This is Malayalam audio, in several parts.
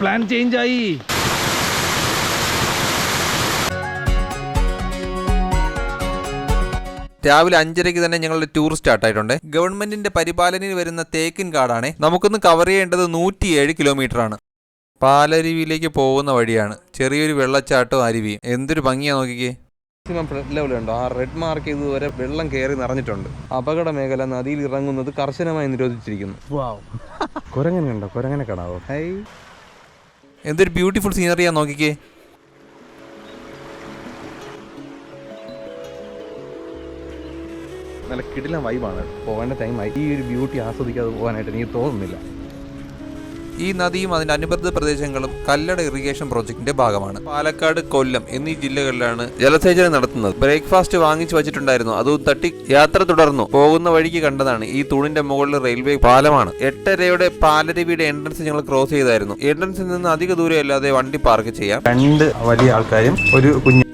പ്ലാൻ ചേഞ്ച് ആയി രാവിലെ അഞ്ചരയ്ക്ക് തന്നെ ഞങ്ങളുടെ ടൂർ സ്റ്റാർട്ട് ആയിട്ടുണ്ട്. ഗവൺമെന്റിന്റെ പരിപാലനയിൽ വരുന്ന തേക്കിൻ കാടാണ്. നമുക്കൊന്ന് കവർ ചെയ്യേണ്ടത് നൂറ്റിയേഴ് കിലോമീറ്റർ ആണ്. പാലരുവിയിലേക്ക് പോകുന്ന വഴിയാണ്. ചെറിയൊരു വെള്ളച്ചാട്ടവും അരുവിയും. എന്തൊരു ഭംഗിയാ നോക്കിക്കേ. മാക്സിമം ഫ്ലഡ് ലെവൽ ഉണ്ടോ? ആ റെഡ് മാർക്ക് ഇതുവരെ വെള്ളം കയറി നിറഞ്ഞിട്ടുണ്ട്. അപകട മേഖല നദിയിൽ ഇറങ്ങുന്നത് കർശനമായി നിരോധിച്ചിരിക്കുന്നു. കുരങ്ങനുണ്ടോ? കുരങ്ങനെ കാണാവോ ഹൈ എന്തൊരു ബ്യൂട്ടിഫുൾ സീനറിയാ നോക്കിക്കേ. നല്ല കിടിലം വൈബാണ് പോകേണ്ട ടൈമായി ഈ ഒരു ബ്യൂട്ടി ആസ്വദിക്കാതെ പോകാനായിട്ട് എനിക്ക് തോന്നുന്നില്ല. ഈ നദിയും അതിന്റെ അനുബന്ധ പ്രദേശങ്ങളും കല്ലട ഇറിഗേഷൻ പ്രോജക്ടിന്റെ ഭാഗമാണ്. പാലക്കാട് കൊല്ലം എന്നീ ജില്ലകളിലാണ് ജലസേചനം നടത്തുന്നത്. ബ്രേക്ക്ഫാസ്റ്റ് വാങ്ങിച്ചു വച്ചിട്ടുണ്ടായിരുന്നു. അതും തട്ടി യാത്ര തുടർന്നു. പോകുന്ന വഴിക്ക് കണ്ടതാണ് ഈ തൂണിന്റെ മുകളിൽ റെയിൽവേ പാലമാണ്. എട്ടരയുടെ പാലരുവിയുടെ എൻട്രൻസ് ഞങ്ങൾ ക്രോസ് ചെയ്തായിരുന്നു. എൻട്രൻസിൽ നിന്ന് അധിക ദൂരം അല്ലാതെ വണ്ടി പാർക്ക് ചെയ്യാം. രണ്ട് വലിയ ആൾക്കാരും ഒരു കുഞ്ഞു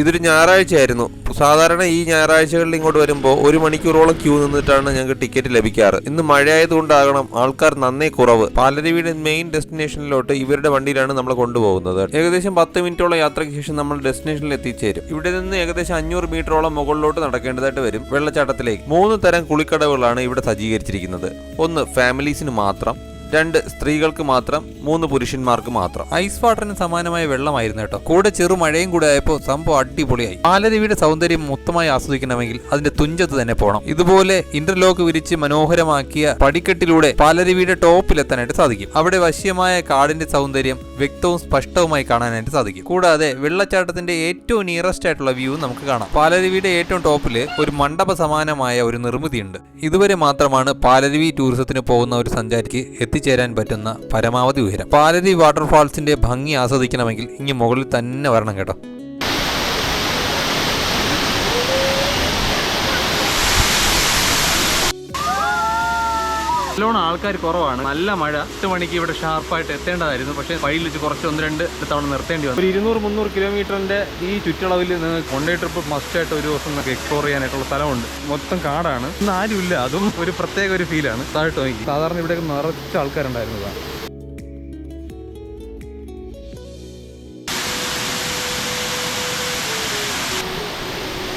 ഇതൊരു ഞായറാഴ്ചയായിരുന്നു. സാധാരണ ഈ ഞായറാഴ്ചകളിൽ ഇങ്ങോട്ട് വരുമ്പോൾ ഒരു മണിക്കൂറോളം ക്യൂ നിന്നിട്ടാണ് ഞങ്ങൾക്ക് ടിക്കറ്റ് ലഭിക്കാറ്. ഇന്ന് മഴയായതുകൊണ്ടാകണം ആൾക്കാർ നന്നേ കുറവ്. പാലരുവിയുടെ മെയിൻ ഡെസ്റ്റിനേഷനിലോട്ട് ഇവരുടെ വണ്ടിയിലാണ് നമ്മൾ കൊണ്ടുപോകുന്നത്. ഏകദേശം പത്ത് മിനിറ്റോളം യാത്രയ്ക്ക് ശേഷം നമ്മൾ ഡെസ്റ്റിനേഷനിൽ എത്തിച്ചേരും. ഇവിടെ നിന്ന് ഏകദേശം അഞ്ഞൂറ് മീറ്ററോളം മുകളിലോട്ട് നടക്കേണ്ടതായിട്ട് വരും വെള്ളച്ചാട്ടത്തിലേക്ക്. മൂന്ന് തരം കുളിക്കടവുകളാണ് ഇവിടെ സജ്ജീകരിച്ചിരിക്കുന്നത്. ഒന്ന് ഫാമിലീസിന് മാത്രം. രണ്ട് സ്ത്രീകൾക്ക് മാത്രം മൂന്ന് പുരുഷന്മാർക്ക് മാത്രം. ഐസ് വാട്ടറിന് സമാനമായ വെള്ളമായിരുന്നു കേട്ടോ. കൂടെ ചെറു മഴയും കൂടെ ആയപ്പോൾ സംഭവം അടിപൊളിയായി. പാലരുവിയുടെ സൗന്ദര്യം മൊത്തമായി ആസ്വദിക്കണമെങ്കിൽ അതിന്റെ തുഞ്ചത്ത് തന്നെ പോകണം ഇതുപോലെ ഇന്റർലോക്ക് വിരിച്ച് മനോഹരമാക്കിയ പടിക്കെട്ടിലൂടെ പാലരുവിയുടെ ടോപ്പിലെത്താനായിട്ട് സാധിക്കും. അവിടെ വശ്യമായ കാടിന്റെ സൗന്ദര്യം വ്യക്തവും സ്പഷ്ടവുമായി കാണാനായിട്ട് സാധിക്കും. കൂടാതെ വെള്ളച്ചാട്ടത്തിന്റെ ഏറ്റവും നിയറസ്റ്റ് ആയിട്ടുള്ള വ്യൂ നമുക്ക് കാണാം. പാലരുവിയുടെ ഏറ്റവും ടോപ്പിൽ ഒരു മണ്ഡപ സമാനമായ ഒരു നിർമ്മിതിയുണ്ട്. ഇതുവരെ മാത്രമാണ് പാലരുവി ടൂറിസത്തിന് പോകുന്ന ഒരു സഞ്ചാരിക്ക് എത്തിച്ചേരാൻ പറ്റുന്ന പരമാവധി ഉയരം. പാലരി വാട്ടർഫാൾസിന്റെ ഭംഗി ആസ്വദിക്കണമെങ്കിൽ ഇനി മുകളിൽ തന്നെ വരണം കേട്ടോ. നല്ലോണം ആൾക്കാർ കുറവാണ്. നല്ല മഴ. എട്ട് മണിക്ക് ഇവിടെ ഷാർപ്പായിട്ട് എത്തേണ്ടതായിരുന്നു. പക്ഷേ വഴിയിൽ വെച്ച് കുറച്ച് ഒന്ന് രണ്ട് തവണ നിർത്തേണ്ടി വന്നു. ഒരു ഇരുന്നൂറ് മുന്നൂറ് കിലോമീറ്ററിന്റെ ഈ ചുറ്റളവിൽ നിന്ന് കൊണ്ടേ ട്രിപ്പ് മസ്റ്റ് ആയിട്ട് ഒരു ദിവസം നമുക്ക് എക്സ്പ്ലോർ ചെയ്യാനായിട്ടുള്ള സ്ഥലമുണ്ട്. മൊത്തം കാടാണ്. ഇന്ന് ആരുമില്ല. അതും ഒരു പ്രത്യേക ഒരു ഫീലാണ് താഴോട്ട് നോക്കി. സാധാരണ ഇവിടെ നിറച്ച ആൾക്കാരുണ്ടായിരുന്നതാണ്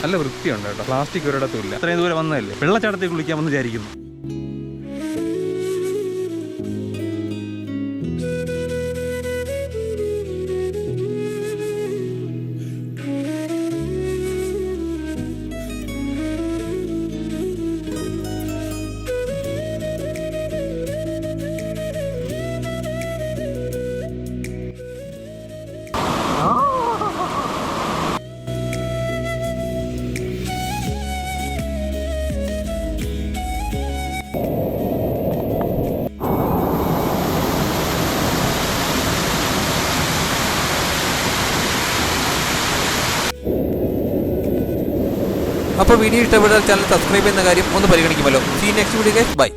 നല്ല വൃത്തിയുണ്ട് കേട്ടോ. പ്ലാസ്റ്റിക് ഒരിടത്തും ഇല്ല. അത്രയും ദൂരെ വന്നതല്ലേ? വെള്ളച്ചാട്ടത്തിൽ കുളിക്കാമെന്ന് വിചാരിക്കുന്നു. അപ്പോൾ വീഡിയോ ഇഷ്ടപ്പെട്ടാൽ ചാനൽ സബ്സ്ക്രൈബ് ചെയ്യുന്ന കാര്യം ഒന്ന് പരിഗണിക്കുമല്ലോ. See next video bye